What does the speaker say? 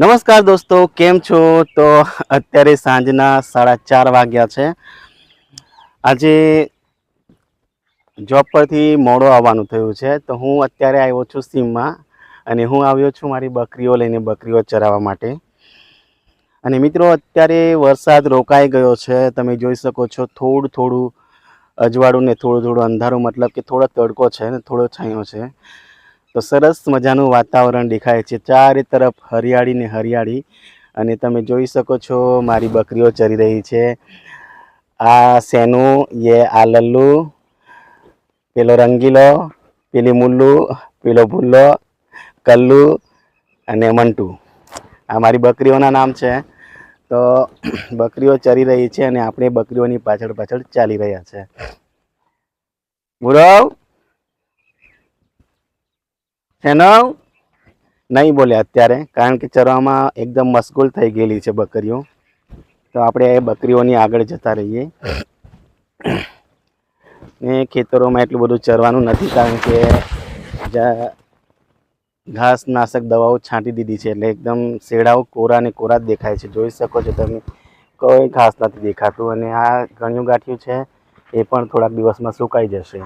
નમસ્કાર દોસ્તો, કેમ છો? તો અત્યારે સાંજના સાડા ચાર વાગ્યા છે. આજે જોબ પરથી મોડો આવવાનું થયું છે. તો હું અત્યારે આવ્યો છું સીમમાં અને હું આવ્યો છું મારી બકરીઓ લઈને બકરીઓ ચરાવવા માટે. અને મિત્રો, અત્યારે વરસાદ રોકાઈ ગયો છે. તમે જોઈ શકો છો, થોડું થોડું અજવાળું ને થોડું થોડું અંધારું, મતલબ કે થોડો તડકો છે ને, થોડો છાંયો છે. તો સરસ મજાનું વાતાવરણ દેખાય છે. ચારે તરફ હરિયાળી ને હરિયાળી. અને તમે જોઈ શકો છો મારી બકરીઓ ચરી રહી છે. આ સેનું યે આ લલ્લુ. પેલો રંગીલો, પેલી મુલ્લુ, પેલો ભૂલ્લો, કલ્લુ અને મંટુ. આ મારી બકરીઓના નામ છે. તો બકરીઓ ચરી રહી છે અને આપણે બકરીઓની પાછળ પાછળ ચાલી રહ્યા છે. ગુરવ હેનવ નહીં બોલે અત્યારે, કારણ કે ચરવામાં એકદમ મશગુલ થઈ ગયેલી છે બકરીઓ. તો આપણે એ બકરીઓની આગળ જતા રહીએ. ને ખેતરોમાં એટલું બધું ચરવાનું નથી, કારણ કે ઘાસનાશક ઘાસ નાશક દવાઓ છાંટી દીધી છે, એટલે એકદમ શેડાઓ કોરા ને કોરા જ દેખાય છે. જોઈ શકો છો તમે, કોઈ ઘાસ નથી દેખાતું. અને આ ગણ્યું ગાંઠ્યું છે, એ પણ થોડાક દિવસમાં સુકાઈ જશે.